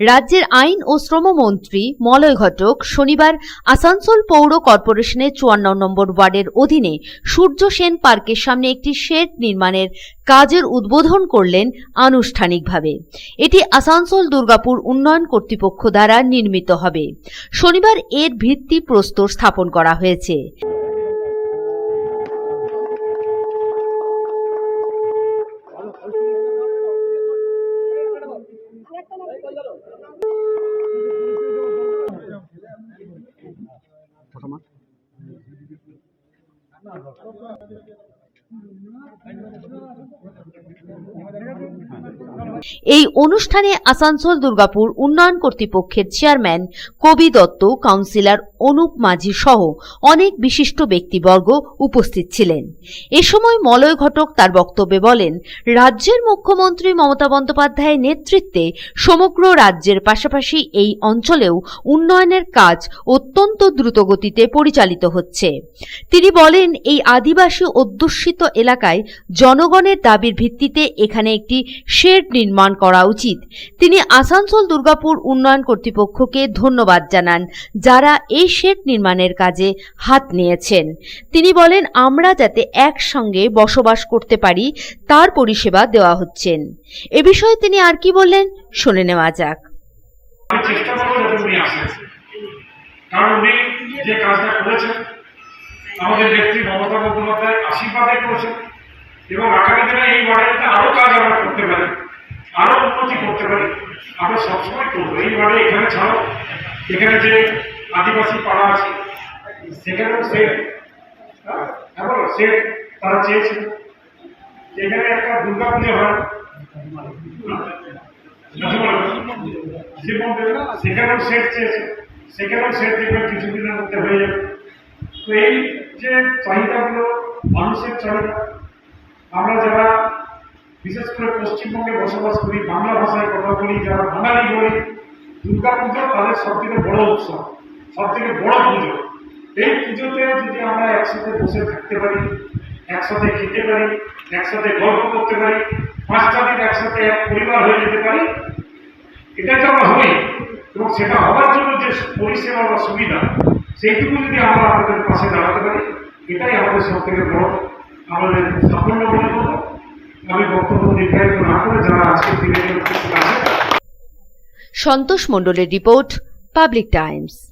রাজ্যের আইন ও শ্রমমন্ত্রী মলয় ঘটক, শনিবার আসানসোল পৌর কর্পোরেশনের চুয়ান্ন নম্বর ওয়ার্ডের অধীনে সূর্য সেন পার্কের সামনে একটি শেড নির্মাণের কাজের উদ্বোধন করলেন আনুষ্ঠানিকভাবে। এটি আসানসোল দুর্গাপুর উন্নয়ন কর্তৃপক্ষ দ্বারা নির্মিত হবে। শনিবার এর ভিত্তি প্রস্তর স্থাপন করা হয়েছে। zaman. এই অনুষ্ঠানে আসানসোল, দুর্গাপুর উন্নয়ন কর্তৃপক্ষের চেয়ারম্যান কবি দত্ত, কাউন্সিলর অনুপ মাঝি সহ অনেক বিশিষ্ট ব্যক্তিবর্গ উপস্থিত ছিলেন। এ সময় মলয় ঘটক তার বক্তব্যে বলেন, রাজ্যের মুখ্যমন্ত্রী মমতা বন্দ্যোপাধ্যায়ের নেতৃত্বে সমগ্র রাজ্যের পাশাপাশি এই অঞ্চলেও উন্নয়নের কাজ অত্যন্ত দ্রুতগতিতে পরিচালিত হচ্ছে। তিনি বলেন, এই আদিবাসী অধ্যুষিত এলাকায় জনগণের দাবির ভিত্তিতে এখানে একটি শেড নির্মাণ করা উচিত। তিনি আসানসোল দুর্গাপুর উন্নয়ন কর্তৃপক্ষকে ধন্যবাদ জানান, যারা এই শেড নির্মাণের কাজে হাত নিয়েছেন। তিনি বলেন, আমরা যাতে একসঙ্গে বসবাস করতে পারি, তার পরিষেবা দেওয়া হচ্ছেন এ বিষয়ে তিনি আর কি বললেন, শুনে নেওয়া যাক। কারণ উনি যে কাজটা করেছেন, আমাদের নেত্রী মমতা বন্দ্যোপাধ্যায় আশীর্বাদে করেছেন এবং আগামী দিনে এই ওয়ার্ডে আরও কাজ আমরা করতে আরও উন্নতি করতে পারি আমরা সবসময় করব। এই ওয়ার্ডে এখানে ছাড়াও এখানে যে আদিবাসী পাড়া আছে সেখানেও সে হ্যাঁ, এবং সে তারা চেয়েছিল যে এখানে একটা দুর্গা পুজো হয়। জীবন সেখানেও সেট চেয়েছে। সেখানেও সেট দেখবেন কিছুদিনের মধ্যে হয়ে যাবে। তো এই যে চাহিদাগুলো মানুষের চাহিদা আমরা যারা বিশেষ করে পশ্চিমবঙ্গে বসবাস করি, বাংলা ভাষায় কথা বলি, যারা বাঙালি বলি, দুর্গা পুজো তাদের সব থেকে বড় উৎসব সব থেকে বড় পুজো। এই পুজোতে যদি আমরা একসাথে বসে থাকতে পারি, একসাথে খেতে পারি, একসাথে গল্প করতে পারি, পাঁচটা দিন একসাথে এক পরিবার হয়ে যেতে পারি, এটা তো আমরা হই এবং সেটা হওয়ার জন্য যে পরিষেবা বা সুবিধা, সেইটুকু যদি আমরা আমাদের পাশে দাঁড়াতে পারি, এটাই আমাদের সব থেকে বড়, আমাদের সাফল্য বলে সন্তোষ মণ্ডলের রিপোর্ট পাবলিক টাইমস।